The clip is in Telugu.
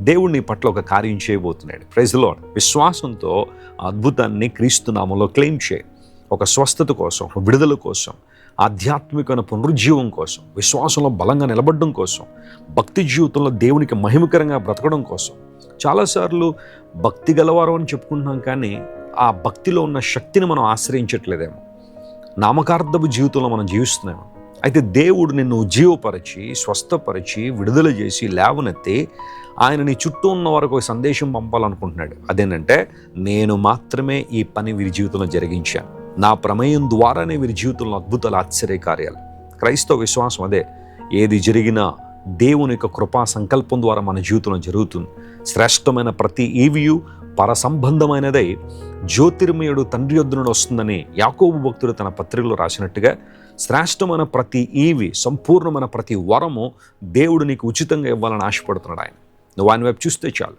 దేవుడు నీ పట్ల ఒక కార్యం చేయబోతున్నాడు. ప్రజలో విశ్వాసంతో అద్భుతాన్ని క్రీస్తునామంలో క్లెయిమ్ చేయి. ఒక స్వస్థత కోసం ఒక విడుదల కోసం ఆధ్యాత్మికమైన పునరుజ్జీవం కోసం విశ్వాసంలో బలంగా నిలబడడం కోసం భక్తి జీవితంలో దేవునికి మహిమకరంగా బ్రతకడం కోసం. చాలాసార్లు భక్తి గలవారు అని చెప్పుకుంటున్నాం కానీ ఆ భక్తిలో ఉన్న శక్తిని మనం ఆశ్రయించట్లేదేమో. నామకార్థపు జీవితంలో మనం జీవిస్తున్నాము అయితే దేవుడు నిన్ను ఉజ్జీవపరిచి స్వస్థపరిచి విడుదల చేసి లేవనెత్తి ఆయన నీ చుట్టూ ఉన్న వారికి ఒక సందేశం పంపాలనుకుంటున్నాడు. అదేంటంటే నేను మాత్రమే ఈ పని వీరి జీవితంలో జరిగించాను. నా ప్రమేయం ద్వారానే వీరి జీవితంలో అద్భుతాలు ఆశ్చర్య కార్యాలు క్రైస్తవ విశ్వాసం అదే. ఏది జరిగినా దేవుని యొక్క కృపా సంకల్పం ద్వారా మన జీవితంలో జరుగుతుంది. శ్రేష్టమైన ప్రతి ఈవియు పరసంబంధమైనదై. జ్యోతిర్మయుడు తండ్రి యొద్ద నుండి వస్తుందని యాకోబు భక్తుడు తన పత్రికలో రాసినట్టుగా శ్రేష్టమైన ప్రతి ఈవి సంపూర్ణమైన ప్రతి వరము దేవుడు నీకు ఉచితంగా ఇవ్వాలని ఆశపడుతున్నాడు ఆయన. નવા વેબ ચુસ્તે ચાલો